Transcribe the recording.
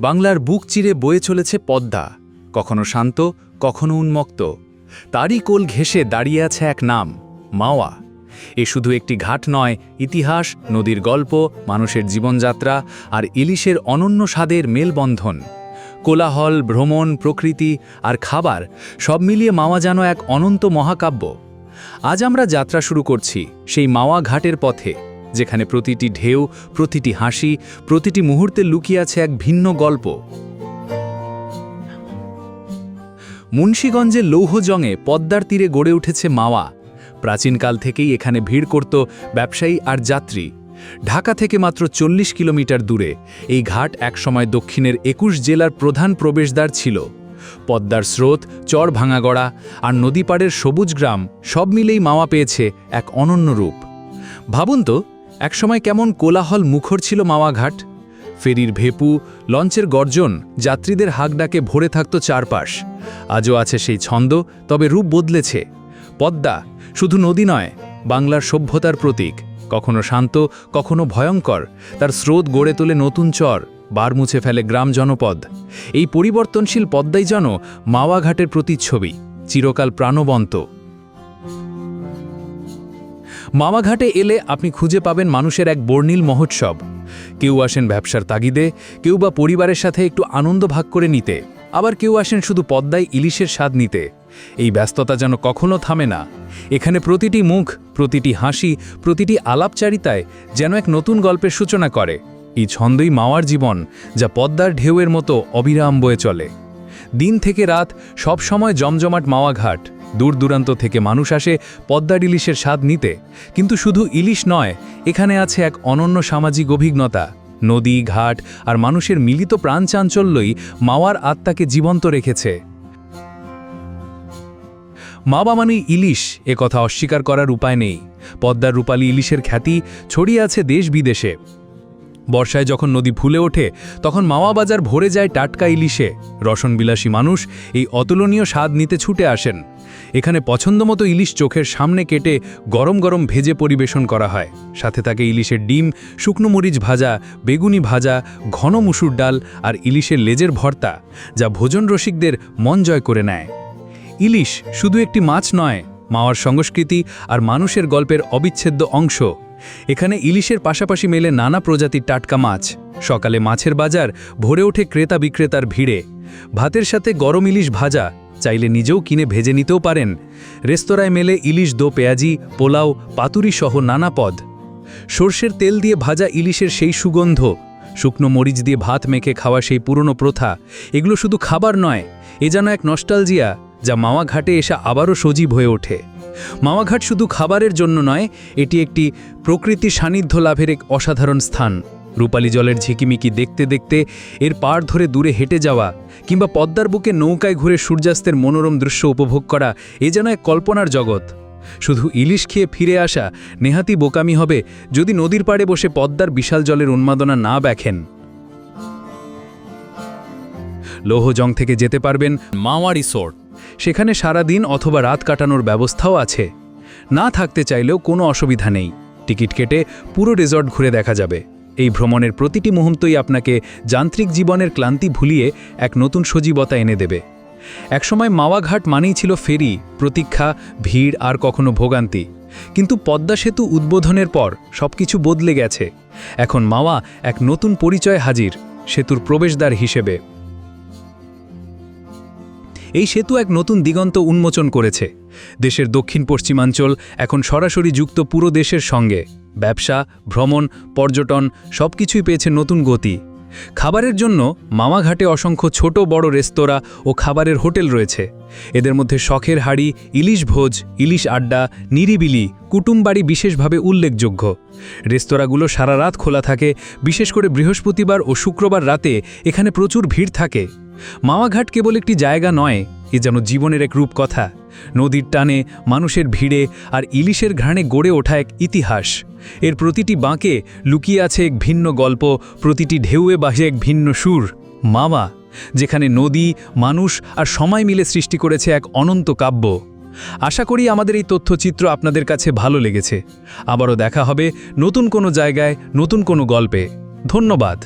বাংলার বুক চিরে বয়ে চলেছে পদ্মা, কখনো শান্ত, কখনো উন্মুক্ত। তারই কোল ঘেঁষে দাঁড়িয়ে আছে এক নাম, মাওয়া। এ শুধু একটি ঘাট নয়, ইতিহাস, নদীর গল্প, মানুষের জীবনযাত্রা আর ইলিশের অনন্য স্বাদের মেলবন্ধন। কোলাহল, ভ্রমণ, প্রকৃতি আর খাবার সব মিলিয়ে মাওয়া যেন এক অনন্ত মহাকাব্য। আজ আমরা যাত্রা শুরু করছি সেই মাওয়া ঘাটের পথে। যেখানে প্রতিটি ঢেউ, প্রতিটি হাসি, প্রতিটি মুহূর্তে লুকিয়ে আছে এক ভিন্ন গল্প। মুন্সীগঞ্জের লৌহজংয়ে পদ্মার তীরে গড়ে উঠেছে মাওয়া। প্রাচীনকাল থেকেই এখানে ভিড় করত ব্যবসায়ী আর যাত্রী। ঢাকা থেকে মাত্র চল্লিশ কিলোমিটার দূরে এই ঘাট একসময় দক্ষিণের একুশ জেলার প্রধান প্রবেশদ্বার ছিল। পদ্মার স্রোত, চর ভাঙাগড়া আর নদীপাড়ের সবুজ গ্রাম সব মিলেই মাওয়া পেয়েছে এক অনন্য রূপ। ভাবুন তো একসময় কেমন কোলাহল মুখর ছিল মাওয়াঘাট ফেরির ভেপু, লঞ্চের গর্জন, যাত্রীদের হাঁকডাকে ভরে থাকত চারপাশ। আজও আছে সেই ছন্দ, তবে রূপ বদলেছে। পদ্মা শুধু নদী নয়, বাংলার সভ্যতার প্রতীক। কখনো শান্ত, কখনো ভয়ঙ্কর। তার স্রোত গড়ে তোলে নতুন চর, বার মুছে ফেলে গ্রাম জনপদ। এই পরিবর্তনশীল পদ্মাই যেন মাওয়াঘাটের প্রতিচ্ছবি, চিরকাল প্রাণবন্ত। মামাঘাটে এলে আপনি খুঁজে পাবেন মানুষের এক বর্ণিল মহোৎসব। কেউ আসেন ব্যবসার তাগিদে, কেউ বা পরিবারের সাথে একটু আনন্দ ভাগ করে নিতে। আবার কেউ আসেন শুধু পদ্মায় ইলিশের স্বাদ নিতে। এই ব্যস্ততা যেন কখনো থামে না। এখানে প্রতিটি মুখ, প্রতিটি হাসি, প্রতিটি আলাপচারিতায় যেন এক নতুন গল্পের সূচনা করে। এই ছন্দই মাওয়ার জীবন, যা পদ্মার ঢেউয়ের মতো অবিরাম বয়ে চলে। দিন থেকে রাত সব সময় জমজমাট মাওয়াঘাট দূর দূরান্ত থেকে মানুষ আসে পদ্মার ইলিশের স্বাদ নিতে। কিন্তু শুধু ইলিশ নয়, এখানে আছে এক অনন্য সামাজিক অভিজ্ঞতা। নদী, ঘাট আর মানুষের মিলিত প্রাণ চাঞ্চল্যই মাওয়ার আত্মাকে জীবন্ত রেখেছে। মাবা মানেই ইলিশ এ কথা অস্বীকার করার উপায় নেই। পদ্মার রূপালী ইলিশের খ্যাতি ছড়িয়ে আছে দেশ বিদেশে। বর্ষায় যখন নদী ফুলে ওঠে, তখন মাওয়া বাজার ভরে যায় টাটকা ইলিশে। রসনবিলাসী মানুষ এই অতুলনীয় স্বাদ নিতে ছুটে আসেন। এখানে পছন্দমতো ইলিশ চোখের সামনে কেটে গরম গরম ভেজে পরিবেশন করা হয়। সাথে থাকে ইলিশের ডিম, শুকনো মরিচ ভাজা, বেগুনি ভাজা, ঘন মুসুর ডাল আর ইলিশের লেজের ভর্তা, যা ভোজন রসিকদের মন জয় করে নেয়। ইলিশ শুধু একটি মাছ নয়, মাওয়ার সংস্কৃতি আর মানুষের গল্পের অবিচ্ছেদ্য অংশ। এখানে ইলিশের পাশাপাশি মেলে নানা প্রজাতির টাটকা মাছ। সকালে মাছের বাজার, ভরে ওঠে ক্রেতা বিক্রেতার ভিড়ে। ভাতের সাথে গরম ইলিশ ভাজা, চাইলে নিজেও কিনে ভেজে নিতেও পারেন। রেস্তোরাঁয় মেলে ইলিশ দো পেঁয়াজি, পোলাও, পাতুরি সহ নানা পদ। সর্ষের তেল দিয়ে ভাজা ইলিশের সেই সুগন্ধ, শুকনো মরিচ দিয়ে ভাত মেখে খাওয়া সেই পুরনো প্রথা, এগুলো শুধু খাবার নয়, এ যেন এক নস্টালজিয়া, যা মাওয়া ঘাটে এসে আবারও সজীব হয়ে ওঠে। মাওয়াঘাট শুধু খাবারের জন্য নয়, এটি একটি প্রকৃতি সান্নিধ্য লাভের এক অসাধারণ স্থান। রূপালী জলের ঝিকিমিকি দেখতে দেখতে এর পাড় ধরে দূরে হেঁটে যাওয়া কিংবা পদ্মার বুকে নৌকায় ঘুরে সূর্যাস্তের মনোরম দৃশ্য উপভোগ করা, এ যেন এক কল্পনার জগৎ। শুধু ইলিশ খেয়ে ফিরে আসা নেহাতি বোকামি হবে যদি নদীর পাড়ে বসে পদ্মার বিশাল জলের উন্মাদনা না দেখেন। লৌহজং থেকে যেতে পারবেন মাওয়া রিসোর্ট। সেখানে সারা দিন অথবা রাত কাটানোর ব্যবস্থাও আছে। না থাকতে চাইলেও কোনো অসুবিধা নেই। টিকিট কেটে পুরো রিসর্ট ঘুরে দেখা যাবে। এই ভ্রমণের প্রতিটি মুহূর্তই আপনাকে যান্ত্রিক জীবনের ক্লান্তি ভুলিয়ে এক নতুন সজীবতা এনে দেবে। একসময় মাওয়াঘাট মানেই ছিল ফেরি, প্রতীক্ষা, ভিড় আর কখনো ভোগান্তি। কিন্তু পদ্মা সেতু উদ্বোধনের পর সবকিছু বদলে গেছে। এখন মাওয়া এক নতুন পরিচয় হাজির, সেতুর প্রবেশদ্বার হিসেবে। এই সেতু এক নতুন দিগন্ত উন্মোচন করেছে। দেশের দক্ষিণ পশ্চিমাঞ্চল এখন সরাসরি যুক্ত পুরো দেশের সঙ্গে। ব্যবসা, ভ্রমণ, পর্যটন সবকিছুই পেয়েছে নতুন গতি। খাবারের জন্য মামাঘাটে অসংখ্য ছোট, বড় রেস্তোরাঁ ও খাবারের হোটেল রয়েছে। এদের মধ্যে শখের হাড়ি, ইলিশ ভোজ, ইলিশ আড্ডা, নিরিবিলি, কুটুমবাড়ি বিশেষভাবে উল্লেখযোগ্য। রেস্তোরাঁগুলো সারা রাত খোলা থাকে, বিশেষ করে বৃহস্পতিবার ও শুক্রবার রাতে এখানে প্রচুর ভিড় থাকে। মাওয়াঘাট কেবল একটি জায়গা নয়, এ যেন জীবনের এক রূপকথা। নদীর টানে মানুষের ভিড়ে আর ইলিশের ঘ্রাণে গড়ে ওঠা এক ইতিহাস। এর প্রতিটি বাঁকে লুকিয়ে আছে এক ভিন্ন গল্প, প্রতিটি ঢেউয়ে বাহে এক ভিন্ন সুর। মামা, যেখানে নদী, মানুষ আর সময় মিলে সৃষ্টি করেছে এক অনন্ত কাব্য। আশা করি আমাদের এই তথ্যচিত্র আপনাদের কাছে ভালো লেগেছে। আবারও দেখা হবে নতুন কোনো জায়গায়, নতুন কোনো গল্পে। ধন্যবাদ।